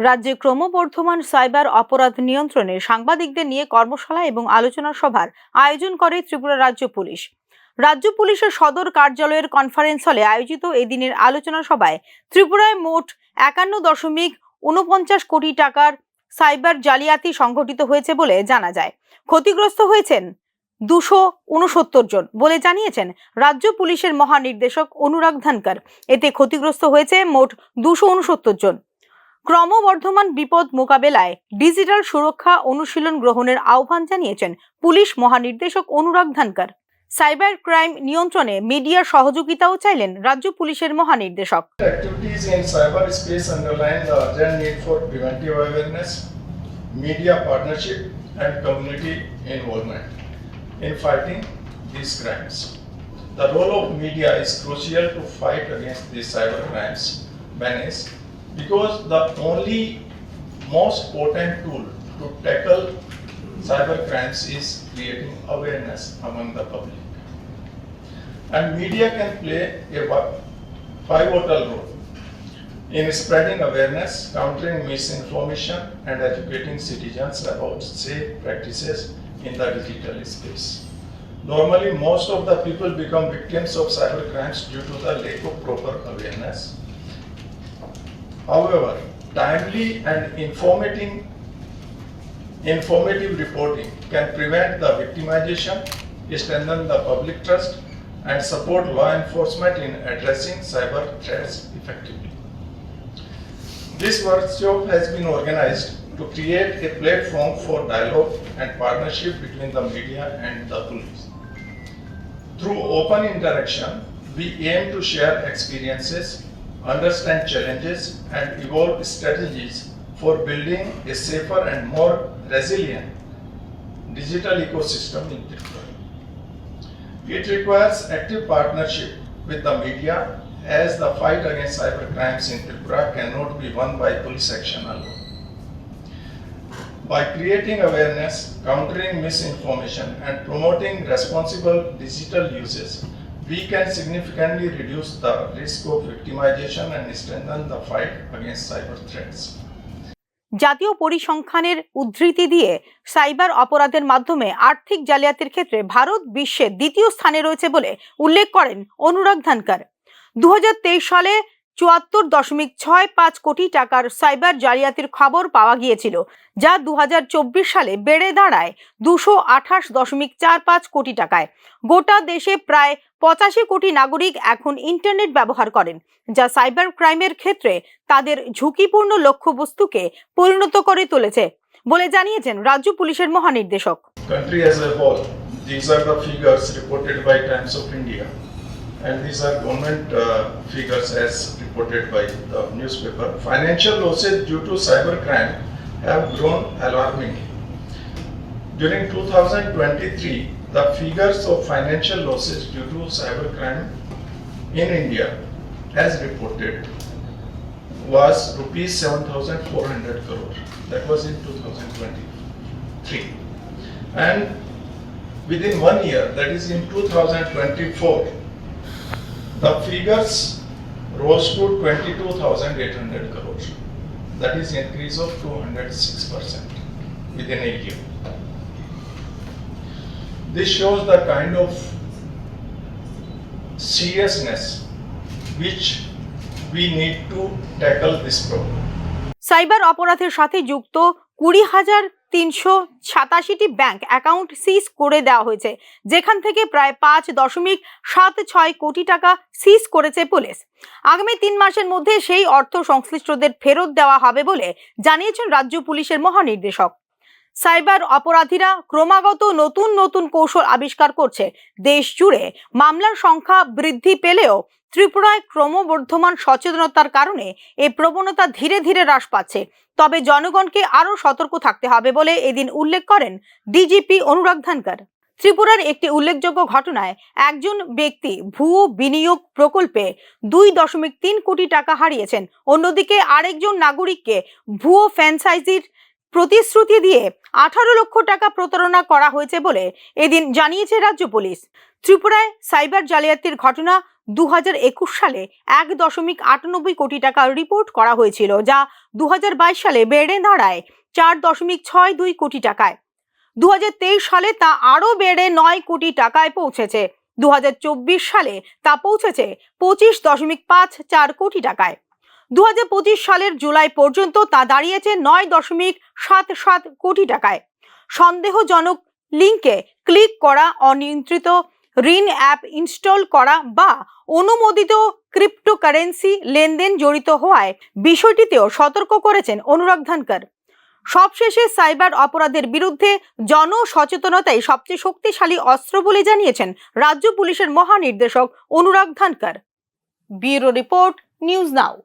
রাজ্যে ক্রমবর্ধমান সাইবার অপরাধ নিয়ন্ত্রণে সাংবাদিকদের নিয়ে কর্মশালা এবং আলোচনা সভার আয়োজন করে ত্রিপুরা রাজ্য পুলিশ। রাজ্য পুলিশের সদর কার্যালয়ের কনফারেন্স হলে আয়োজিত এদিনের আলোচনা সভায় ত্রিপুরায় মোট একান্ন দশমিক উনপঞ্চাশ কোটি টাকার সাইবার জালিয়াতি সংঘটিত হয়েছে বলে জানা যায়। ক্ষতিগ্রস্ত হয়েছেন দুশো উনসত্তর জন বলে জানিয়েছেন রাজ্য পুলিশের মহানির্দেশক অনুরাগ ধানকার। এতে ক্ষতিগ্রস্ত হয়েছে মোট দুশো উনসত্তর জন। ক্রমবর্ধমান বিপদ মোকাবেলায় ডিজিটাল সুরক্ষা অনুশীলন গ্রহণের আহ্বান জানিয়েছেন পুলিশ মহানির্দেশক অনুরাগ ধানকার। সাইবার ক্রাইম নিয়ন্ত্রণে মিডিয়ার সহযোগিতাও চাইলেন রাজ্য পুলিশের মহানির্দেশক। Because the only most potent tool to tackle cyber crimes is creating awareness among the public. And media can play a pivotal role in spreading awareness, countering misinformation, and educating citizens about safe practices in the digital space. Normally, most of the people become victims of cyber crimes due to the lack of proper awareness. However, timely and informating, informative reporting can prevent the victimization, strengthen the public trust, and support law enforcement in addressing cyber threats effectively. This workshop has been organized to create a platform for dialogue and partnership between the media and the police. Through open interaction, we aim to share experiences, understand challenges, and evolve strategies for building a safer and more resilient digital ecosystem in Tripura. It requires active partnership with the media as the fight against cyber crimes in Tripura cannot be won by police action alone. By creating awareness, countering misinformation, and promoting responsible digital uses, we can significantly reduce the risk of victimization and strengthen the fight against cyber threats. জাতীয় পরিসংখ্যানের উদ্ধৃতি দিয়ে cyber অপরাধের মাধ্যমে আর্থিক জালিয়াতির ক্ষেত্রে ভারত বিশ্বে দ্বিতীয় স্থানে রয়েছে বলে উল্লেখ করেন অনুরাগ ধানকার দু হাজার তেইশ সালে চুয়াত্তর দশমিক ছয় পাঁচ কোটি টাকার সাইবার জালিয়াতির খবর পাওয়া গিয়েছিল যা দুহাজার চব্বিশ সালে বেড়ে দাঁড়ায় দুশো আঠাশ দশমিক চার পাঁচ কোটি টাকায় গোটা দেশে প্রায় পঁচাশি কোটি নাগরিক এখন ইন্টারনেট ব্যবহার করেন যা সাইবার ক্রাইমের ক্ষেত্রে তাদের ঝুঁকিপূর্ণ লক্ষ্যবস্তুকে পরিণত করে তুলেছে বলে জানিয়েছেন রাজ্য পুলিশের মহানির্দেশক. And these are government uh, figures as reported by the newspaper. Financial losses due to cybercrime have grown alarmingly. During 2023, the figures of financial losses due to cybercrime in India, as reported, was rupees 7,400 crore. That was in 2023. And within one year, that is in 2024, the figures rose to 22,800 crores. That is increase of 206% within a year. This shows the kind of seriousness which we need to tackle this problem. Cyber অপরাধের সাথে যুক্ত কুড়ি হাজার তিনশো সাতাশিটি bank account সিজ করে দেওয়া হয়েছে, যেখান থেকে প্রায় পাঁচ দশমিক সাত ছয় কোটি টাকা সিজ করেছে পুলিশ। আগামী তিন মাসের মধ্যে সেই অর্থ সংশ্লিষ্টদের ফেরত দেওয়া হবে বলে জানিয়েছেন রাজ্য পুলিশের মহানির্দেশক। সাইবার অপরাধীরা ক্রমাগত নতুন নতুন কৌশল আবিষ্কার করছে দেশ জুড়ে। মামলার সংখ্যা বৃদ্ধি পেলেও ত্রিপুরায় ক্রমবর্ধমান সচেতনতার কারণে এই প্রবণতা ধীরে ধীরে হ্রাস পাচ্ছে। তবে জনগণকে আরও সতর্ক থাকতে হবে বলে এদিন উল্লেখ করেন ডিজিপি অনুরাগ ধানকার। ত্রিপুরার একটি উল্লেখযোগ্য ঘটনায় একজন ব্যক্তি ভুয়ো বিনিয়োগ প্রকল্পে দুই দশমিক তিন কোটি টাকা হারিয়েছেন। অন্যদিকে আরেকজন নাগরিককে ভুয়ো ফ্র্যাঞ্চাইজির প্রতিশ্রুতি দিয়ে আঠারো লক্ষ টাকা প্রতারণা করা হয়েছে বলে এদিন জানিয়েছে রাজ্য পুলিশ। ত্রিপুরায় সাইবার জালিয়াতির ঘটনা দু হাজার একুশ সালে এক দশমিক আটানব্বই কোটি টাকা রিপোর্ট করা হয়েছিল, যা দু হাজার বাইশ সালে বেড়ে দাঁড়ায় চার দশমিক ছয় দুই কোটি টাকায়। দু হাজার তেইশ সালে তা আরও বেড়ে নয় কোটি টাকায় পৌঁছেছে। দু হাজার চব্বিশ সালে তা পৌঁছেছে পঁচিশ দশমিক পাঁচ চার কোটি টাকায়। দু হাজার পঁচিশ সালের জুলাই পর্যন্ত তা দাঁড়িয়েছে নয় দশমিক সাত সাত কোটি টাকায়। সন্দেহজনক লিঙ্কে ক্লিক করা, অনিয়ন্ত্রিত ঋণ অ্যাপ ইনস্টল করা বা অনুমোদিত ক্রিপ্টোকারেন্সি লেনদেন জড়িত হওয়ায় বিষয়টিতেও সতর্ক করেছেন অনুরাগ ধানকর। সবশেষে সাইবার অপরাধের বিরুদ্ধে জনসচেতনতাই সবচেয়ে শক্তিশালী অস্ত্র বলে জানিয়েছেন রাজ্য পুলিশের মহানির্দেশক Anurag Dhankar. Bureau report, news now.